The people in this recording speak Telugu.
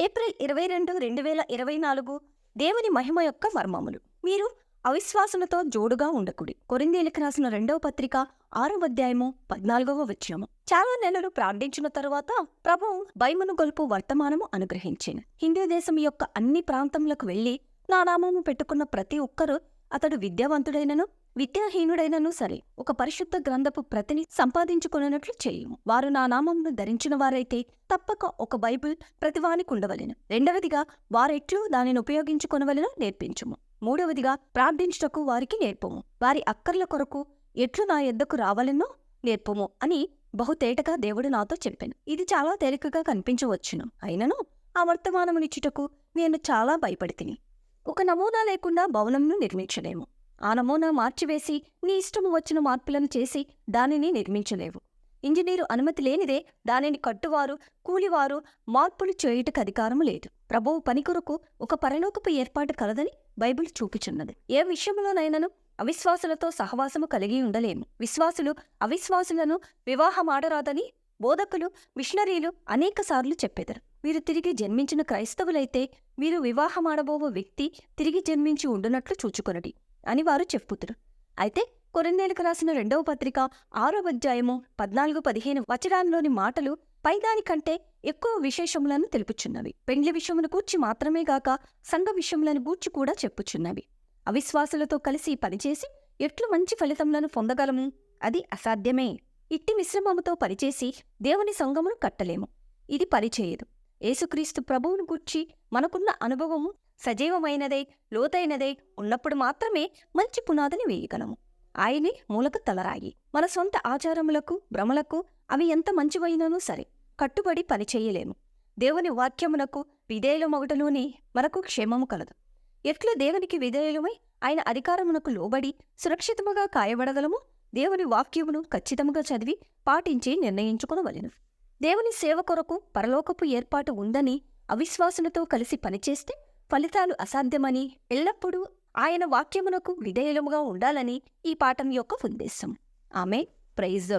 ఏప్రిల్ ఇరవై రెండు రెండు వేల ఇరవై నాలుగు దేవుని మహిమ యొక్క మర్మములు. మీరు అవిశ్వాసంతో జోడుగా ఉండకుడి. కొరిందేలకు రాసిన రెండవ పత్రిక ఆరవ అధ్యాయము పద్నాలుగవ వచ్చాము చాలా నెలలు ప్రార్థించిన తరువాత ప్రభువు భయమును గొలుపు వర్తమానము అనుగ్రహించాను. హిందూ దేశం యొక్క అన్ని ప్రాంతములకు వెళ్ళి నా నామము పెట్టుకున్న ప్రతి ఒక్కరూ అతడు విద్యావంతుడైనను విద్యాహీనుడైనను సరే ఒక పరిశుద్ధ గ్రంథపు ప్రతిని సంపాదించుకున్నట్లు చేయము. వారు నా నామమును ధరించిన వారైతే తప్పక ఒక బైబిల్ ప్రతివానికి ఉండవలెను రెండవదిగా వారెట్లు దానిని ఉపయోగించుకొనవలెను నేర్పించుము. మూడవదిగా ప్రార్థించుటకు వారికి నేర్పము. వారి అక్కర్ల కొరకు ఎట్లు నా ఎద్దకు రావాలనో నేర్పము అని బహుతేటగా దేవుడు నాతో చెప్పాను. ఇది చాలా తేలికగా కనిపించవచ్చును. అయినను ఆ వర్తమానమునిచ్చుటకు నేను చాలా భయపడితిని. ఒక నమూనా లేకుండా భవనంను నిర్మించలేము. ఆ నమూనా మార్చివేసి నీ ఇష్టము వచ్చిన మార్పులను చేసి దానిని నిర్మించలేవు. ఇంజనీరు అనుమతి లేనిదే దానిని కట్టువారు కూలివారు మార్పులు చేయుటకు అధికారము లేదు. ప్రభువు పని కొరకు ఒక పరలోకపు ఏర్పాటు కలదని బైబిల్ చూపుచున్నది. ఏ విషయంలోనైనాను అవిశ్వాసులతో సహవాసము కలిగి ఉండలేము. విశ్వాసులు అవిశ్వాసులను వివాహమాడరాదని బోధకులు మిషనరీలు అనేకసార్లు చెప్పెదరు. వీరు తిరిగి జన్మించిన క్రైస్తవులైతే వీరు వివాహమాడబోవ వ్యక్తి తిరిగి జన్మించి ఉండునట్లు చూచుకొనడి. అని వారు చెప్పుతురు. అయితే కొరిందేలకు రాసిన రెండవ పత్రిక ఆరో అధ్యాయము పద్నాలుగు పదిహేను వచనాల్లోని మాటలు పైదానికంటే ఎక్కువ విశేషములను తెలుపుచున్నవి. పెండ్లి విషయమును గూర్చి మాత్రమే గాక సంఘ విషయములను గూర్చి కూడా చెప్పుచున్నవి. అవిశ్వాసులతో కలిసి పనిచేసి ఎట్లు మంచి ఫలితములను పొందగలము? అది అసాధ్యమే. ఇట్టి మిశ్రమముతో పనిచేసి దేవుని సంఘమును కట్టలేము. ఇది పనిచేయదు యేసుక్రీస్తు ప్రభువును గూర్చి మనకున్న అనుభవము సజీవమైనదే లోతైనదే ఉన్నప్పుడు మాత్రమే మంచి పునాదిని వేయగలము. ఆయనే మూలకు తలరాయి. మన సొంత ఆచారములకు భ్రమలకు అవి ఎంత మంచివైనను సరే కట్టుబడి పనిచేయలేము దేవుని వాక్యమునకు విధేయులమొగటలోనే మనకు క్షేమము కలదు. ఎట్లు దేవునికి విధేయులమై ఆయన అధికారమునకు లోబడి సురక్షితముగా కాయబడగలము దేవుని వాక్యమును ఖచ్చితముగా చదివి పాటించి నిర్ణయించుకునవలెను. దేవుని సేవ కొరకు పరలోకపు ఏర్పాటు ఉందని అవిశ్వాసులతో కలిసి పనిచేస్తే ఫలితాలు అసాధ్యమని ఎల్లప్పుడూ ఆయన వాక్యమునకు విధేయులముగా ఉండాలని ఈ పాఠం యొక్క ఉద్దేశం. ఆమె ప్రైజ్ ద